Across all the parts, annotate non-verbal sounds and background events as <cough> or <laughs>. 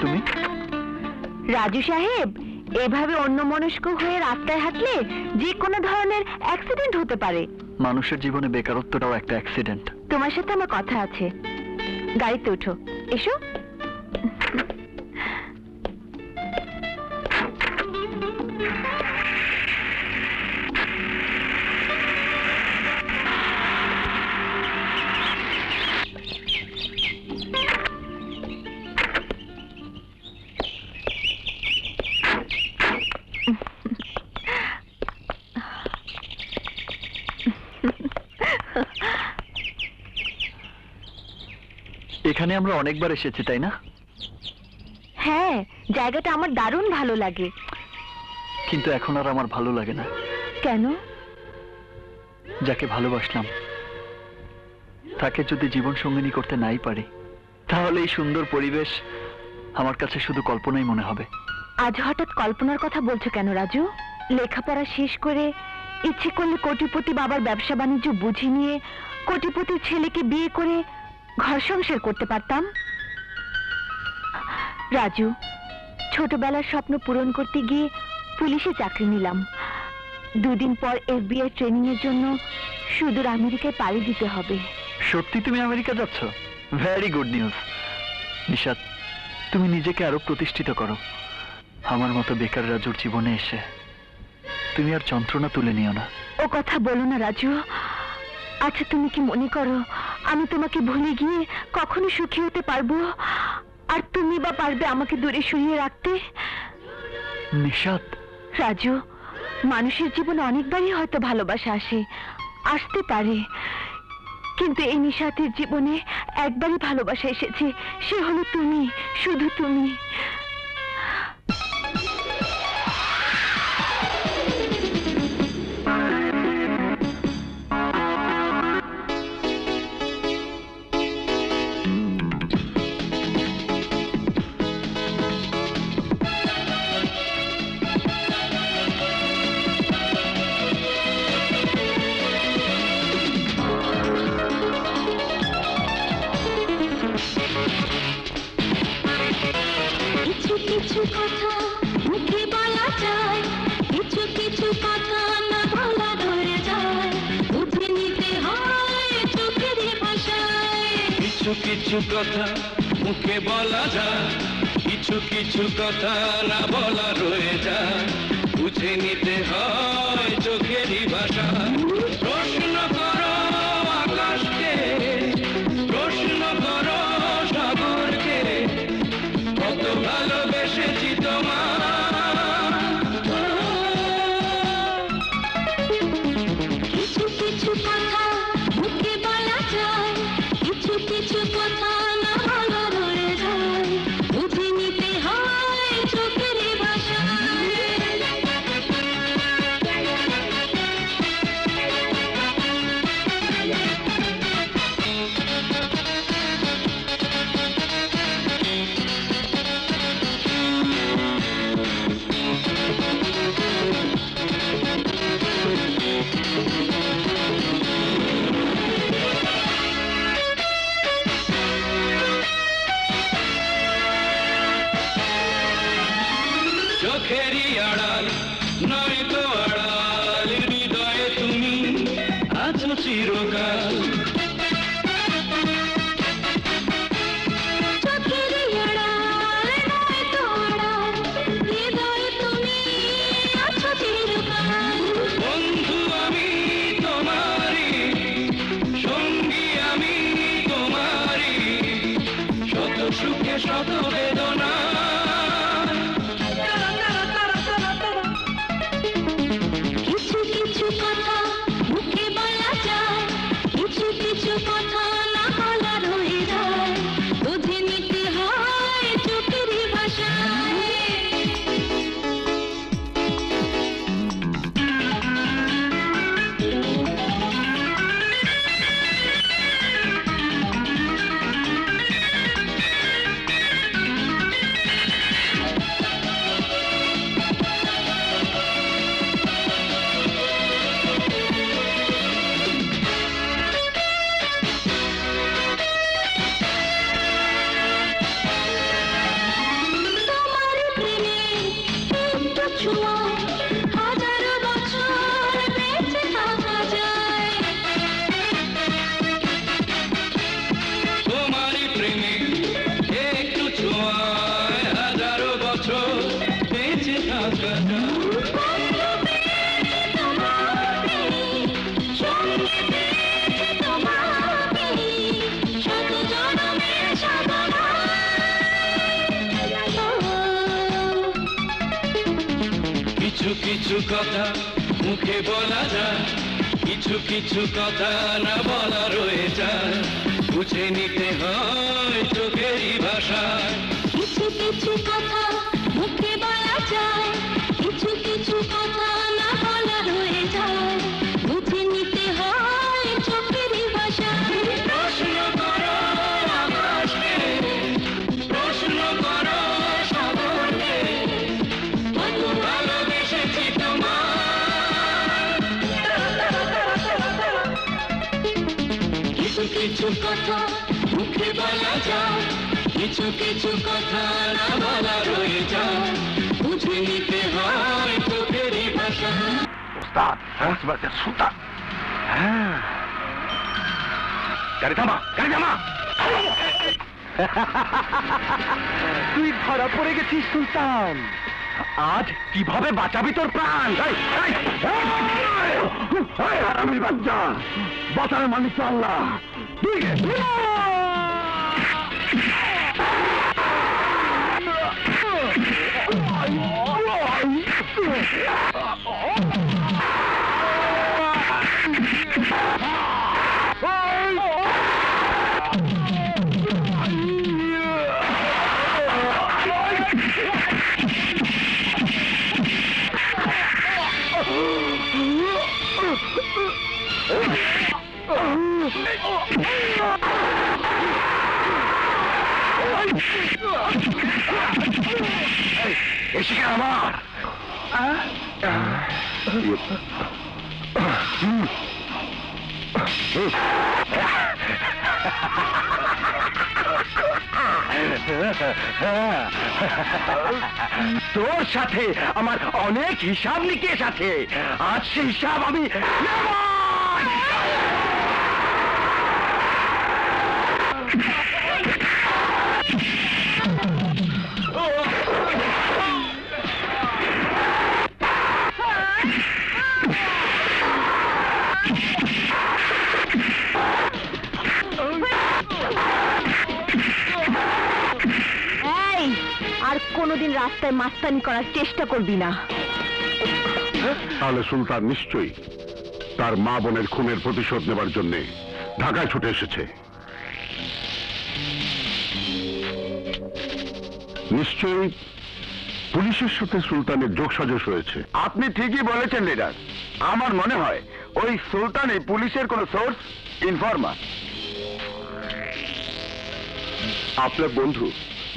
তুমি? রাজু সাহেব এভাবে অন্য মনস্ক হয়ে রাস্তায় হাঁটলে যে কোনো ধরনের অ্যাক্সিডেন্ট হতে পারে। মানুষের জীবনে বেকারত্বটাও একটা অ্যাক্সিডেন্ট তোমার সাথে আমার কথা আছে। গাড়িতে উঠো। এসো। এখানে আমরা অনেকবার এসেছি তাই না? হ্যাঁ জায়গাটা আমার দারুণ ভালো লাগে। কিন্তু এখন আর আমার ভালো লাগে না। কেন? যাকে ভালোবাসলাম তাকে যদি জীবন সঙ্গিনী করতে নাই পারি তাহলে এই সুন্দর পরিবেশ আমার কাছে শুধু কল্পনাই মনে হবে। আজ হঠাৎ কল্পনার কথা বলছো কেন রাজু? লেখাপড়া শেষ করে ইচ্ছে করলে কোটিপতি বাবার ব্যবসা বাণিজ্য বুঝে নিয়ে কোটিপতির ছেলেকে বিয়ে করে ঘর সংসার করতে পারতাম। রাজু ছোটবেলার স্বপ্ন পূরণ করতে গিয়ে পুলিশে চাকরি নিলাম। দুদিন পর এফবিআই ট্রেনিং এর জন্য সুদূর আমেরিকায় পাড়ি দিতে হবে। সত্যি তুমি আমেরিকা যাচ্ছ? ভেরি গুড নিউজ নিশাদ তুমি নিজেকে আরও প্রতিষ্ঠিত করো। আমার মতো বেকার রাজুর জীবনে এসে তুমি আর যন্ত্রণা তুলে নিও না। ও কথা বলো না রাজু। আচ্ছা তুমি কি মনে করো আমি তোমাকে ভুলে গিয়ে কখনো সুখী হতে পারব? আর তুমি বা পারবে আমাকে দূরে সরিয়ে রাখতে? নিশাদ রাজু মানুষের জীবনে অনেকবারই হয়তো ভালোবাসা আসে আসতে পারে। কিন্তু এই নিশাতের জীবনে একবারই ভালোবাসা এসেছে সে হলো তুমি শুধু তুমি। কিছু কিছু কথা মুখে বলা যায়, কিছু কিছু কথা না বলা রয়ে যায়, বুঝে নিতে হয় চোখেরই ভাষা। কিছু কথা মুখে বলা যায় কিছু কিছু কথা না বলা রয়ে যায়। বুঝে নিতে হয় চোখেরই ভাষায় কিছু কিছু কথা মুখে বলা যায়, কিছু কিছু কথা কিছু কথা না বলা রয়ে যায় বুঝে নিতে হয় চোখেরই ভাষা ওস্তাদ কক্সবাজার সুলতান হ্যাঁ গাড়ি থামা গাড়ি থামা তুই ধরা পড়ে গেছিস সুলতান আজ কীভাবে বাঁচাবি তোর প্রাণ আমি বাচ্চা বাঁচার তো আল্লাহ শিকার আমার তোর সাথে আমার অনেক হিসাব নিকেশ আছে আজ সে হিসাব আমি নেব। রাস্তায় মাস্তানি করার চেষ্টা করবি না। তাহলে সুলতান নিশ্চয়ই তার মা বোনের খুনের প্রতিশোধ নেবার জন্য ঢাকায় ছুটে এসেছে। নিশ্চয়ই পুলিশের সাথে সুলতানের যোগসাজশ হয়েছে। আপনি ঠিকই বলেছেন লিডার। আমার মনে হয় ওই সুলতানে পুলিশের কোন সোর্স ইনফরমার। আপনার বন্ধু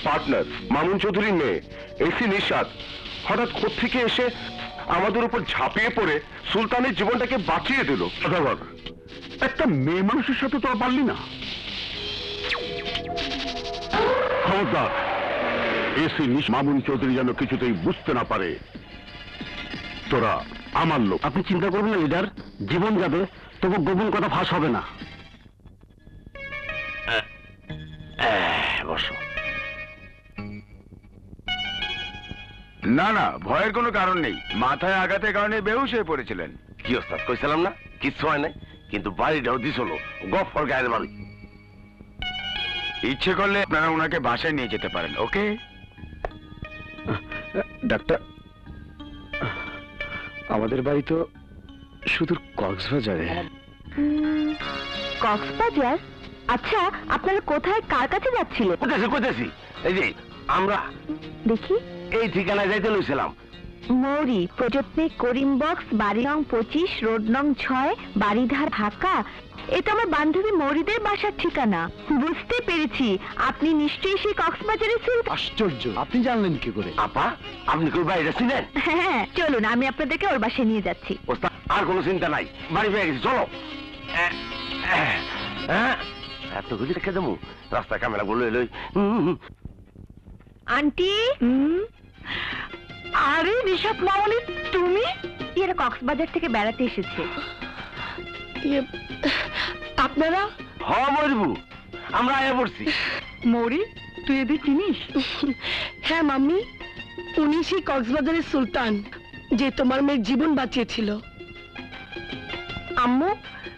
পার্টনার মামুন চৌধুরীর মেয়ে এসি নিশাদ হঠাৎ থেকে এসে আমাদের উপর ঝাঁপিয়ে পড়ে সুলতানের জীবনটাকে বাঁচিয়ে দিল। একটা মেয়ে মানুষের সাথে তোরা পারলি না। খবরদার, এসি মামুন চৌধুরী যেন কিছুতেই বুঝতে না পারে। তোরা আমার লোক। আপনি চিন্তা করবেন না, লিডার। জীবন যাবে, তবু গোপন কথা ফাঁস হবে না। বসো। না না ভয়ের কোনো কারণ নেই। মাথায় আঘাতের কারণে বেহুশ হয়ে পড়েছিলেন। কি ওস্তাদ কইছিলাম না? কিচ্ছু হয় নাই? কিন্তু বাড়িটাও দিছিল। গফর গায়ের বাড়ি ইচ্ছে করলে আপনারা ওনাকে বাসায় নিয়ে যেতে পারেন ওকে? ডাক্তার আমাদের বাড়ি তো শুধু কক্সবাজারে। কক্সবাজার? আচ্ছা আপনারা কোথায় কার কাছে যাচ্ছিলেন? কোথাছি কোথাছি এই যে আমরা। দেখি। এই ঠিকানায় যাইতে লইছিলাম। মৌরি প্রযত্নে করিম বক্স বাড়ি নং পঁচিশ রোড নং ছয় বাড়িধার ঢাকা। এটা আমার বান্ধবী মৌরিদের বাসার ঠিকানা। বুঝতে পেরেছি। আপনি নিশ্চয়ই সেই কক্সবাজারের সুলতান আশ্চর্য। আপনি জানলেন কি করে? আপা আপনি কই বাইরে ছিলেন? হ্যাঁ চলুন আমি আপনাদেরকে ওর বাসায় নিয়ে যাচ্ছি। ওস্তাদ আর কোনো চিন্তা নাই। বাড়ি পেয়ে গেছি চলো। হ্যাঁ এত কিছু রেখে দেবো। রাস্তায় ক্যামেরা গুলো এলোই। আন্টি? নিশাত মামনি তুমি? এরা কক্সবাজার থেকে বেড়াতে এসেছে। ইয়ে, আপনারা? হ মরবু আমরা আয়া পড়ছি। মৌরি তুই এদের চিনিস? হ্যাঁ মাম্মি উনি সেই কক্সবাজারের সুলতান যে তোমার মেয়ের জীবন বাঁচিয়েছিল। আম্মু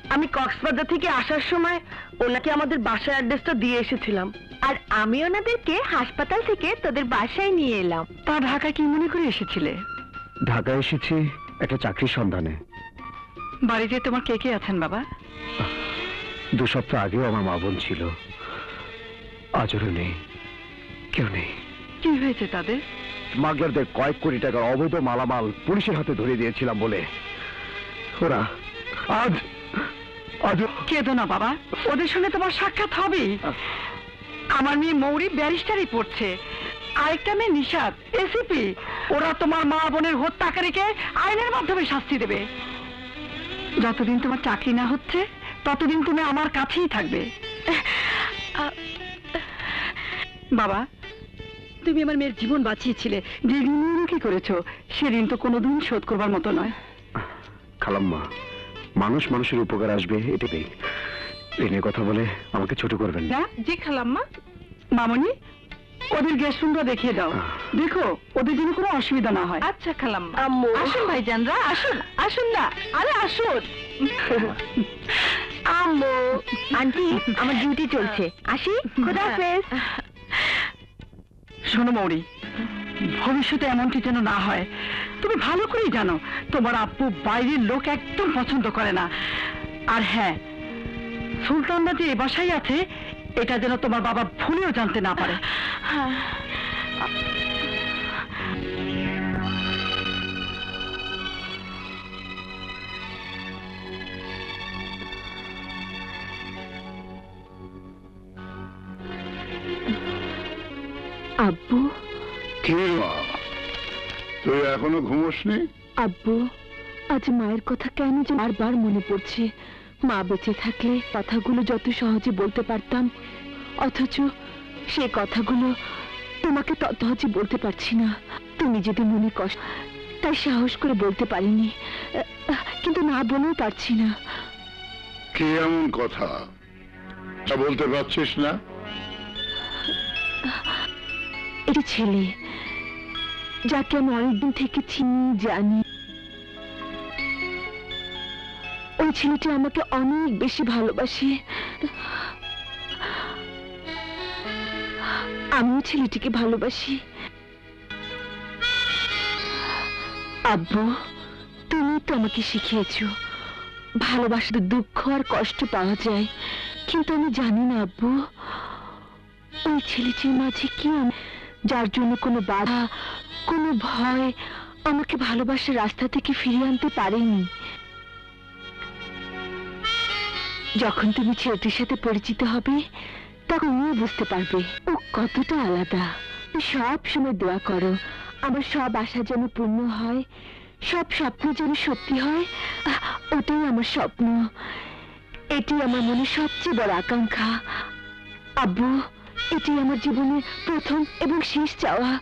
আমি কক্সবাজার থেকে আসার সময় ওনাকে আমাদের বাসার অ্যাড্রেসটা দিয়ে এসেছিলাম। আর আমি ওনাদেরকে হাসপাতাল থেকে তোদের বাসায় নিয়ে এলাম। তা ঢাকা কি মনে করে এসেছিলে? ঢাকা এসেছি একটা চাকরির সন্ধানে। বাড়িতে তোমার কে কে আছেন বাবা? দু সপ্তাহ আগেও আমার মা বোন ছিল। আজও নেই। কেউ নেই। কি হয়েছে তাদের? স্মাগলারদের কয়েক কোটি টাকার অবৈধ মালামাল পুলিশের হাতে ধরে দিয়েছিলাম বলে ওরা আজ আজও কেঁদো না বাবা। ওদের সঙ্গে তোমার সাক্ষাৎ হবে আমার মেয়ে মৌরি ব্যারিস্টারি পড়ছে। আরেকটা মেয়ে নিশাদ এসিপি। ওরা তোমার মা বোনের হত্যাকারীকে আইনের মাধ্যমে শাস্তি দেবে। যতদিন তোমার চাকরি না হচ্ছে, ততদিন তুমি আমার কাছেই থাকবে। বাবা, তুমি আমার মেয়ের জীবন বাঁচিয়েছিলে। যে ঋণ কি করেছ? সে ঋণ তো কোনোদিন শোধ করবার মতো নয়। খালাম্মা, মানুষ মানুষের উপকার আসবে, এটাই। ঋণের কথা বলে আমাকে ছোট করবেন না। জি খালাম্মা মামনি ওদের গ্যাস রুমটা দেখিয়ে দাও। দেখো ওদের জন্য কোনো অসুবিধা না হয়। আচ্ছা খালাম্মা আম্মু। আসুন ভাইজানরা আসুন আসুন না। আরে আসুন। আম্মু। আন্টি আমার ডিউটি চলছে। আসি খোদা হাফেজ শোনো মৌরি ভবিষ্যতে এমনটি যেন না হয় তুমি ভালো করেই জানো তোমার আব্বু বাইরের লোক একদম পছন্দ করে না। আর হ্যাঁ সুলতানরা যে এ বাসায় আছে এটা যেন তোমার বাবা ভুলেও জানতে না পারে। আব্বু? কে মা? তুই এখনও ঘুমোসনি? আব্বু আজ মায়ের কথা কেন যে বারবার মনে পড়ছে? মা বেঁচে থাকলে কথাগুলো যত সহজে বলতে পারতাম অথচ সেই কথাগুলো তোমাকে তত সহজে বলতে পারছি না। তুমি যদি মনে কষ্ট তাই সাহস করে বলতে পারিনি কিন্তু না বলেও পারছি না। কে এমন কথা? তা বলতে পারছিস না? এটি ছেলে যাকে আমি অনেকদিন থেকে চিনি জানি। ওই ছেলেটি আমাকে অনেক বেশি ভালোবাসে। আমিও ছেলেটিকে ভালোবাসি। আব্বু, তুমি তো আমাকে শিখিয়েছো ভালোবাসাতে দুঃখ আর কষ্ট পাওয়া যায়। কিন্তু আমি জানি না, আব্বু, ওই ছেলেটির মাঝে কি যার জন্য কোনো বাধা, কোনো ভয় আমাকে ভালোবাসার রাস্তা থেকে ফিরিয়ে আনতে পারেনি। যখন তুমি ছেলেটির সাথে পরিচিত হবে তখন বুঝতে পারবে ও কতটা আলাদা। সব সময় দোয়া করো আমার সব আশা যেন পূর্ণ হয় সব স্বপ্ন যেন সত্যি হয়। ওটাই আমার স্বপ্ন। এটি আমার মনে সবচেয়ে বড় আকাঙ্ক্ষা। আব্বু এটি আমার জীবনের প্রথম এবং শেষ চাওয়া।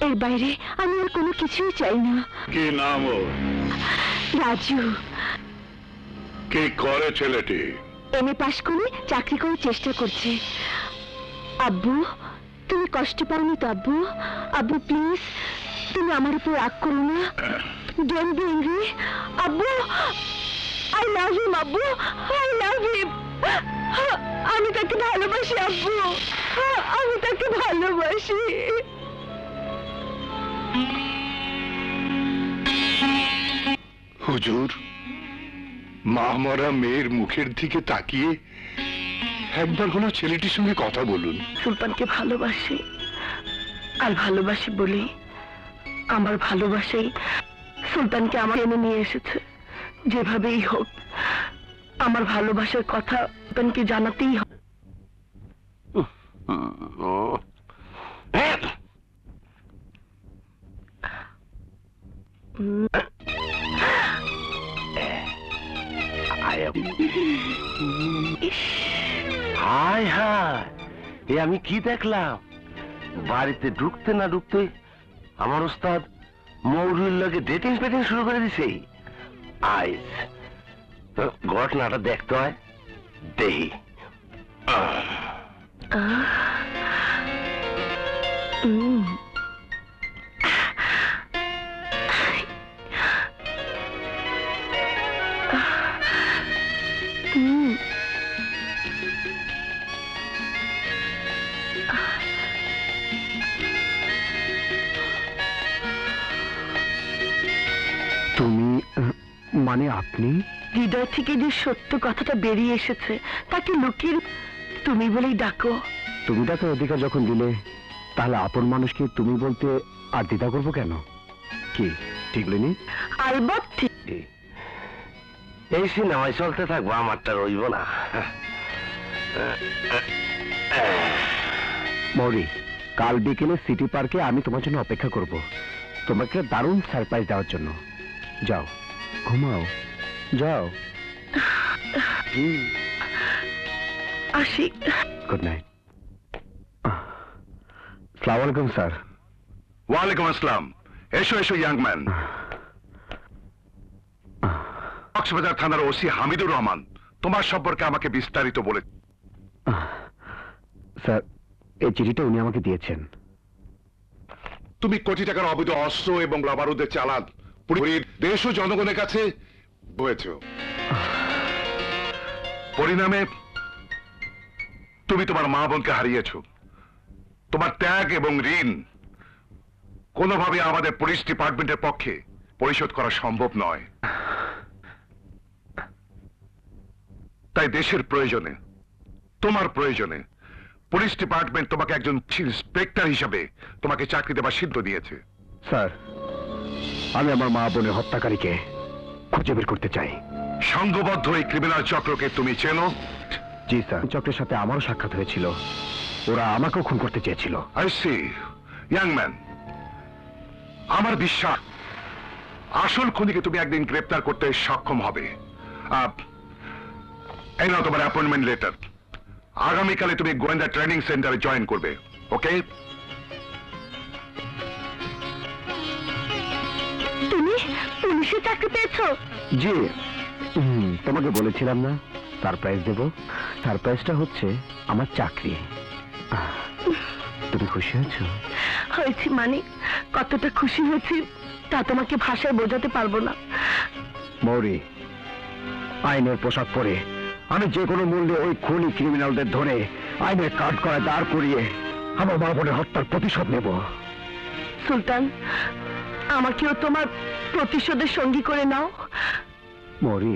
এর বাইরে আমি আর কোনো কিছুই চাই না। কি নাম রাজু। কি করে ছেলেটি? এম এ পাশ করে চাকরি করার চেষ্টা করছে। আব্বু তুমি কষ্ট পাওনি তো আব্বু? আব্বু প্লিজ তুমি আমার উপর রাগ করো না। ডোন্ট বি এংরি আব্বু আই লাভ হিম আব্বু। আই লাভ হিম আমি তাকে ভালোবাসি আব্বু। আমি তাকে ভালোবাসি। হুজুর মা মরা মেয়ের মুখের দিকে তাকিয়ে একবার কোনো ছেলেটির সঙ্গে কথা বলুন। সুলতানকে ভালোবাসি আর ভালোবাসি বলে আমার ভালোবাসাই সুলতানকে আমার এনে নিয়ে এসেছে। যেভাবেই হোক আমার ভালোবাসার কথা সুলতানকে জানাতেই হবে। হায় হায় আমি কি দেখলাম? বাড়িতে ঢুকতে না ঢুকতে আমার ওস্তাদ মৌরুর লগে ডেটিং পেটিং শুরু করে দিছে। আইস ঘটনাটা দেখতে হয়। দেহি। উম, মানে আপনি? হৃদয় থেকে যে সত্য কথাটা বেরিয়ে এসেছে তাকে লুকিয়ে তুমি বলেই ডাকো। তুমি তাকে অধিকার যখন দিলে তাহলে আপন মানুষকে তুমি বলতে আর দ্বিধা করব কেন? কি ঠিক বলিনি? আলবত ঠিক। এই সিনেমায় চলতে থাকব আমারটা রইব না। মৌরি কাল বিকেলে সিটি পার্কে আমি তোমার জন্য অপেক্ষা করব। তোমাকে দারুণ সারপ্রাইজ দেওয়ার জন্য। যাও। ঘুমাও। যাও। আসি। গুড নাইট সালাম আলাইকুম স্যার। ওয়ালাইকুম আসসালাম। এসো এসো ইয়াং ম্যান। কক্সবাজার থানার ওসি হামিদুর রহমান তোমার সম্পর্কে আমাকে বিস্তারিত বলে স্যার এই চিঠিটা উনি আমাকে দিয়েছেন। তুমি কোটি টাকার অবৈধ অস্ত্র এবং রাবারুদের চালান পুরীর দেশ ও জনগণের কাছে হয়েছে পরিণামে তুমি তোমার মা বোনকে হারিয়েছ। তোমার ত্যাগ এবং ঋণ কোনোভাবে আমাদের পুলিশ ডিপার্টমেন্টের পক্ষে পরিশোধ করা সম্ভব নয়। তাই দেশের প্রয়োজনে, তোমার প্রয়োজনে পুলিশ ডিপার্টমেন্ট তোমাকে একজন ইন্সপেক্টর হিসাবে তোমাকে চাকরি দেবার সিদ্ধ দিয়েছে। স্যার আমি আমার মা বোনের হত্যাকারীকে খুঁজে বের করতে চাই। সংঘবদ্ধ এই ক্রিমিনাল চক্রকে তুমি চেনো? জি স্যার। চক্রের সাথে আমারও সাক্ষাৎ হয়েছিল। ওরা আমাকেও খুন করতে চেয়েছিল। আই সি ইয়াং ম্যান আমার বিশ্বাস আসল খুনিকে তুমি একদিন গ্রেপ্তার করতে সক্ষম হবে। আহ, এই নাও তোমার অ্যাপয়েন্টমেন্ট লেটার আগামীকালে তুমি গোয়েন্দা ট্রেনিং সেন্টারে জয়েন করবে ওকে পুলিশে চাকরি পেয়েছ? জি হুম, তোমাকে বলেছিলাম না সারপ্রাইজ দেব। সারপ্রাইজটা হচ্ছে আমার চাকরি। আহ, তুমি খুশি হয়েছো? হয়েছি মানে কতটা খুশি হয়েছি তা তোমাকে ভাষায় বোঝাতে পারব না। মৌরি আইনের পোশাক পরে আমি যে কোনো মূল্যে ওই খুনি ক্রিমিনালদের ধরে আইনের কাঠ করা দাঁড় করিয়ে আমার মা বোনের হত্যার প্রতিশোধ নেব। সুলতান আমাকেও তোমার প্রতিশোধের সঙ্গী করে নাও। মৌরি।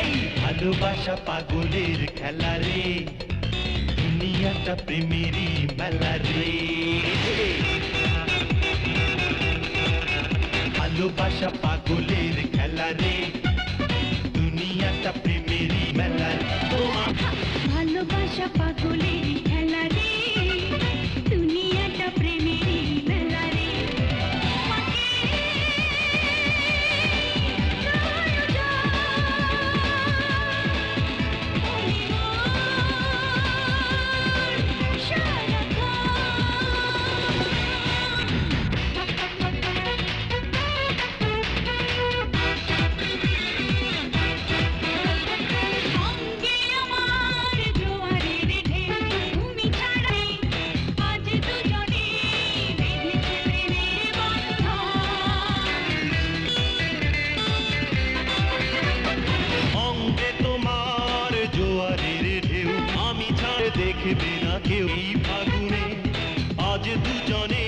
এই ভালোবাসা পাগলের খেলা রে। দুনিয়াটা প্রেমেরই মেলা রে ভালোবাসা পাগলের খেলা রে দুনিয়াটা প্রেমেরই মেলা রে ভালোবাসা পাগলের দেখবে না কেউ ফাগুনে। আজ দুজনে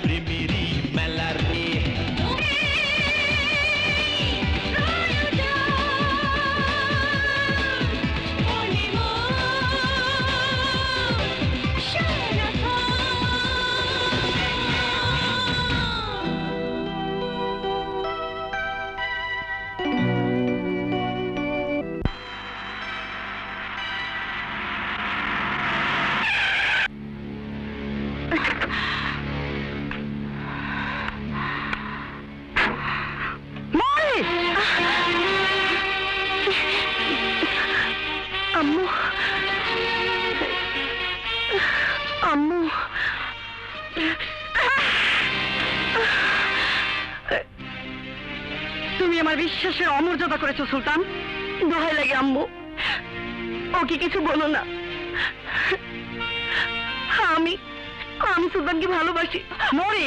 пример. আমি আমি সুলতানকে ভালোবাসি। মরি,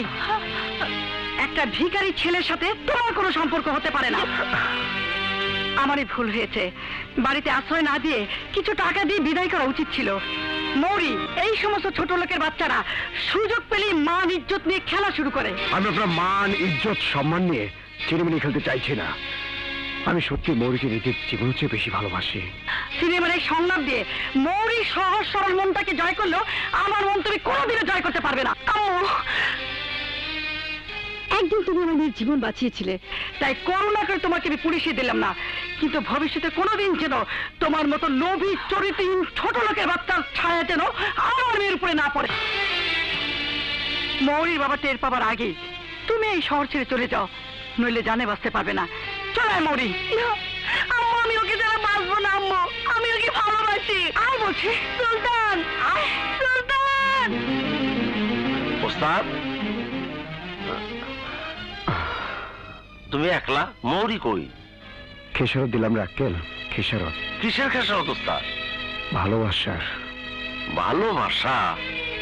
একটা ছেলের সাথে তোমার কোনো সম্পর্ক হতে পারে না। আমারই ভুল হয়েছে। বাড়িতে আশ্রয় না দিয়ে কিছু টাকা দিয়ে বিদায় করা উচিত ছিল। মৌরি, এই সমস্ত ছোট লোকের বাচ্চারা সুযোগ পেলেই মান ইজ্জত নিয়ে খেলা শুরু করে। আমি আপনার মান, ইজ্জত, সম্মান নিয়ে চিরমিনি খেলতে চাইছি না। আমি সত্যি মৌরিকে নিজের জীবনের চেয়ে বেশি ভালোবাসি। সিনেমার এই সংলাপ দিয়ে মৌরি সহজ সরল মনটাকে জয় করল আমার মন তুমি কোনোদিনও জয় করতে পারবে না। একদিন তুমি আমাদের জীবন বাঁচিয়েছিলে, তাই করুণা করে তোমাকে আমি পুলিশে দিলাম না। কিন্তু ভবিষ্যতে কোনোদিন যেন তোমার মতো লোভী, চরিত্রহীন, ছোট লোকের বাচ্চার ছায়া যেন আমার মেয়ের উপরে না পড়ে। মৌরির বাবা টের পাবার আগে তুমি এই শহর ছেড়ে চলে যাও, নইলে জানে বাঁচতে পারবে না। চলে মৌরি। আম্মু আমি ওকে বাঁচবো না আম্মু আমি ওকে ভালোবাসি। আয় বলছি। সুলতান সুলতান! ওস্তাদ তুমি একলা মৌরি কই? খেসারত দিলাম রাক্কেল খেসারত। কিসের খেসারত ওস্তাদ? ভালোবাসার। ভালোবাসা?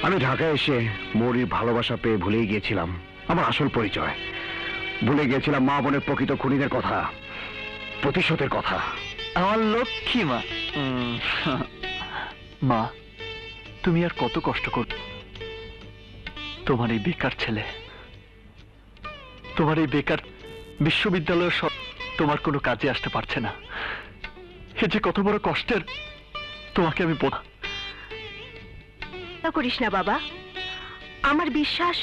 আমি ঢাকায় এসে মৌরির ভালোবাসা পেয়ে ভুলেই গিয়েছিলাম। আমার আসল পরিচয়। ভুলে গিয়েছিলাম মা বোনের প্রকৃত খুনিদের কথা প্রতিশোধের কথা। আমার লক্ষ্মী মা। মা তুমি আর কত কষ্ট কর তোমার এই বেকার ছেলে তোমার এই বেকার বিশ্ববিদ্যালয়ের সব তোমার কোনো কাজে আসতে পারছে না। এ যে কত বড় কষ্টের তোমাকে আমি করিস না বাবা। আমার বিশ্বাস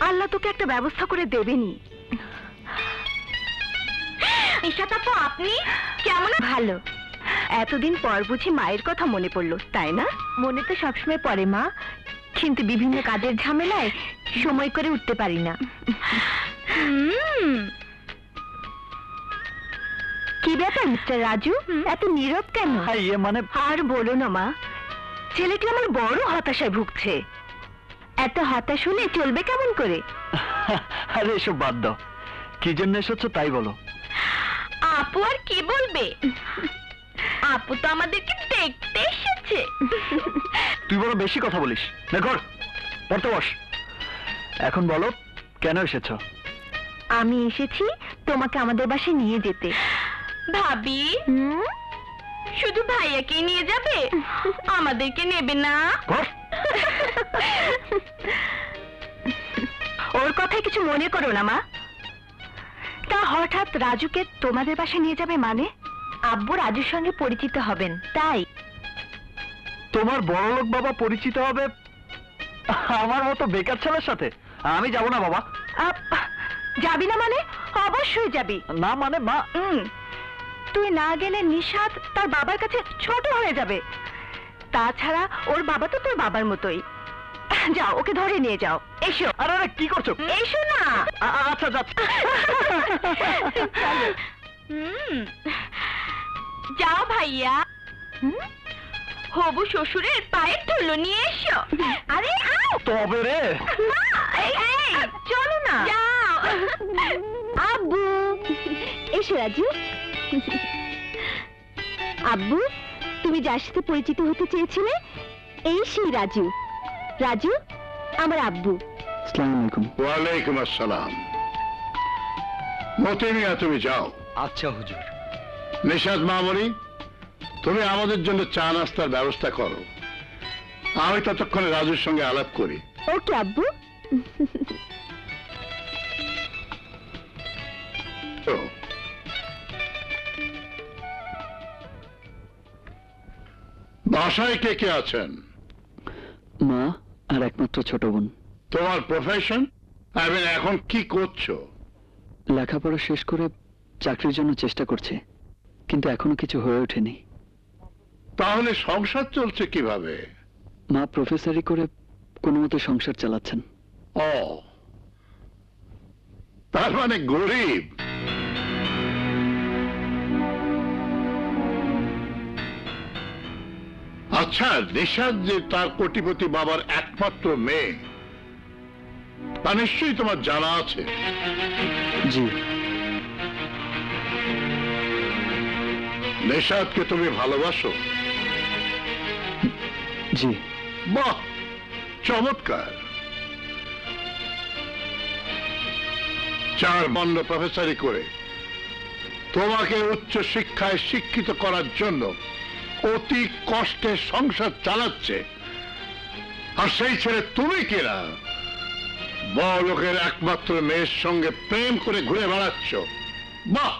আল্লাহ তোকে একটা ব্যবস্থা করে দেবেনি ঈশাতাপু আপনি? কেমন ভালো। এতদিন পর বুঝি মায়ের কথা মনে পড়ল তাই না? মনে তো সবসময় পড়ে মা। কিন্তু বিভিন্ন কাজের ঝামেলায় সময় করে উঠতে পারি না। কি ব্যাপার মিস্টার রাজু? এত নীরব কেন? মানে আর বলো না মা। ছেলেটি আমার বড় হতাশায় ভুগছে। এত হতাশ হলে চলবে কেমন করে? <laughs> আরে এসব বাদ দাও। কি জন্য এসেছ তাই বলো। আপু আর কি বলবে? আপু তো আমাদেরকে দেখতে এসেছে। তুই বড় বেশি কথা বলিস। দেখো পড়তে বস। এখন বলো কেন এসেছ? আমি এসেছি তোমাকে আমাদের বাসায় নিয়ে যেতে। ভাবি শুধু ভাইয়াকে নিয়ে যাবে? আমাদেরকে নেবে না? <laughs> মনে করো না মা। তা হঠাৎ রাজুকে তোমাদের বাসায় নিয়ে যাবে মানে? আব্বু রাজুর সঙ্গে পরিচিত হবেন তাই। তোমার বড় লোক বাবা পরিচিত হবে? আমার মতো বেকার ছেলের সাথে? আমি যাব না বাবা। আপ, যাবি না মানে? অবশ্যই যাবি। না মানে মা? হুম। তুই না গেলে নিশাদ তার বাবার কাছে ছোট হয়ে যাবে। তাছাড়া ওর বাবা তো তোর বাবার মতোই। যাও ওকে ধরে নিয়ে যাও। এসো। আরে আরে কি করছ? এসো না। আ- আ- আচ্ছা যাচ্ছি হুম। যাও ভাইয়া। হবু শ্বশুরের পায়ের ধুলো নিয়ে এসো। আরে আও। তবে রে। মা, এই, এই, চলো না। যাও। আব্বু। এসো রাজু। আব্বু তুমি যার সাথে পরিচিত হতে চেয়েছিলে এই সেই রাজু। রাজু আমার আব্বু। আসসালামু আলাইকুম। ওয়ালাইকুম আসসালাম। মতি মিয়া তুমি যাও। আচ্ছা হুজুর। নিশাদ মামনি তুমি আমাদের জন্য চা নাস্তার ব্যবস্থা করো। আমি ততক্ষণে রাজুর সঙ্গে আলাপ করি। ওকে আব্বু। তো, বাসায় কে কে আছেন? মা আর একমাত্র ছোট বোন। তোমার প্রফেশন আমি এখন কি করছ? লেখাপড়া শেষ করে চাকরির জন্য চেষ্টা করছে কিন্তু এখনও কিছু হয়ে ওঠেনি। তাহলে সংসার চলছে কীভাবে? মা প্রফেসরি করে কোনো মতো সংসার চালাচ্ছেন। ও তার মানে গরিব। আচ্ছা নিশাদ যে তার কোটিপতি বাবার একমাত্র মেয়ে তা নিশ্চয়ই তোমার জানা আছে। জি। নিশাদকে তুমি ভালোবাসো? জি। বাহ চমৎকার। চার বন্ধ প্রফেসরি করে তোমাকে উচ্চ শিক্ষায় শিক্ষিত করার জন্য অতি কষ্টে সংসার চালাচ্ছে। আর সেই ছেলে তুমি কিনা বড় লোকের একমাত্র মেয়ের সঙ্গে প্রেম করে ঘুরে বেড়াচ্ছ। বাহ!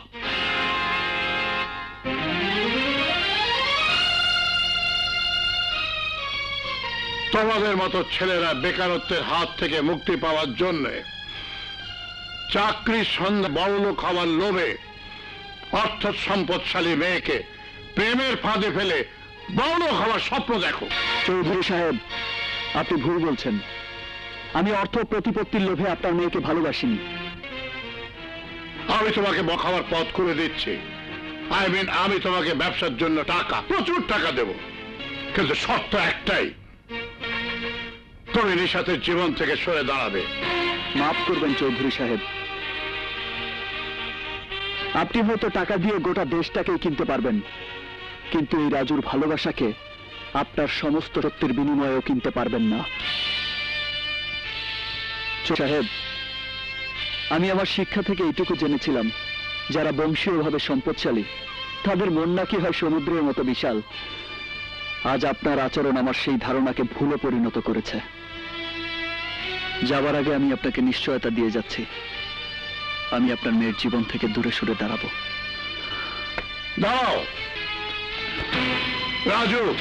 তোমাদের মতো ছেলেরা বেকারত্বের হাত থেকে মুক্তি পাওয়ার জন্য চাকরির সন্ধ্যা বড়লোক হওয়ার লোভে অর্থ সম্পদশালী মেয়েকে প্রেমের ফাঁদে ফেলে বড়লোক হওয়ার স্বপ্ন দেখো। চৌধুরী সাহেব আপনি ভুল বলছেন। আমি অর্থ প্রতিপত্তির লোভে আপনার মেয়েকে ভালোবাসিনি। আমি তোমাকে বখাবার পথ করে দিচ্ছি। আই মিন আমি তোমাকে ব্যবসার জন্য টাকা প্রচুর টাকা দেব। কিন্তু শর্ত একটাই তুমি নিশাতের জীবন থেকে সরে দাঁড়াবে। মাফ করবেন চৌধুরী সাহেব। আপনি হয়তো টাকা দিয়ে গোটা দেশটাকেই কিনতে পারবেন। কিন্তু এই রাজুর ভালোবাসাকে আপনার সমস্ত সত্যের বিনিময়েও কিনতে পারবেন না। সাহেব, আমি আমার শিক্ষা থেকে এইটুকু জেনেছিলাম, যারা বংশীয়ভাবে সম্পদশালী, তাদের মন নাকি হয় সমুদ্রের মতো বিশাল। আজ আপনার আচরণ আমার সেই ধারণাকে ভুলে পরিণত করেছে। যাবার আগে আমি আপনাকে নিশ্চয়তা দিয়ে যাচ্ছি। আমি আপনার মেয়ের জীবন থেকে দূরে সরে দাঁড়াবো। দাও রাজু।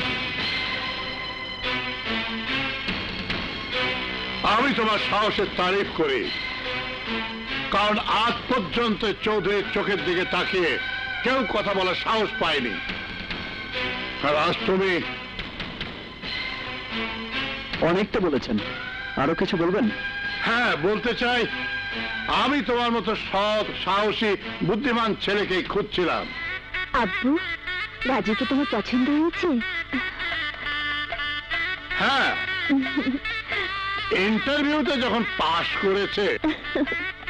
আমি তোমার সাহসের তারিফ করি। কারণ আজ পর্যন্ত চৌধুরীর চোখের দিকে তাকিয়ে কেউ কথা বলার সাহস পায়নি। আর আজ তুমি অনেকটা বলেছেন। আরও কিছু বলবেন? হ্যাঁ বলতে চাই আমি তোমার মতো সৎ সাহসী বুদ্ধিমান ছেলেকেই খুঁজছিলাম। আব্বু রাজুকে তোমার পছন্দ হয়েছে? হ্যাঁ। ইন্টারভিউতে যখন পাশ করেছে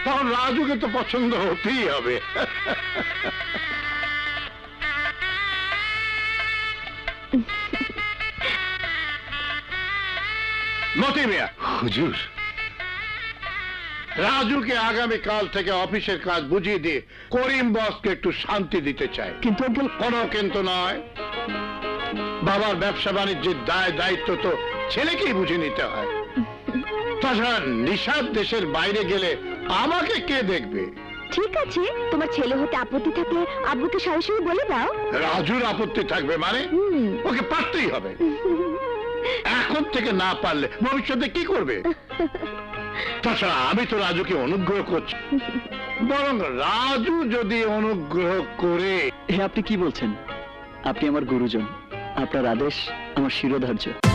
তখন রাজুকে তো পছন্দ হতেই হবে। মতি মিয়া। হুজুর রাজুকে আগামী কাল থেকে অফিসের কাজ বুঝিয়ে দিয়ে করিম বসকে একটু শান্তি দিতে চাই। কিন্তু আঙ্কেল কোনো কিন্তু নয়। বাবার ব্যবসা বাণিজ্যের দায় দায়িত্ব তো ছেলেকেই বুঝে নিতে হয়। তাছাড়া নিষাদ দেশের বাইরে গেলে আমাকে কে দেখবে? ঠিক আছে তোমার ছেলে হতে আপত্তি থাকলে আব্বুকে সরাসরি বলে দাও। রাজুর আপত্তি থাকবে মানে? ওকে পারতেই হবে। এখন থেকে না পারলে ভবিষ্যতে কি করবে? <laughs> তাছাড়া আমি তো রাজুকে অনুগ্রহ করছি। বরং রাজু যদি অনুগ্রহ করে। হে আপনি কি বলছেন? আপনি আমার গুরুজন। আপনার আদেশ, আমার শিরোধার্য।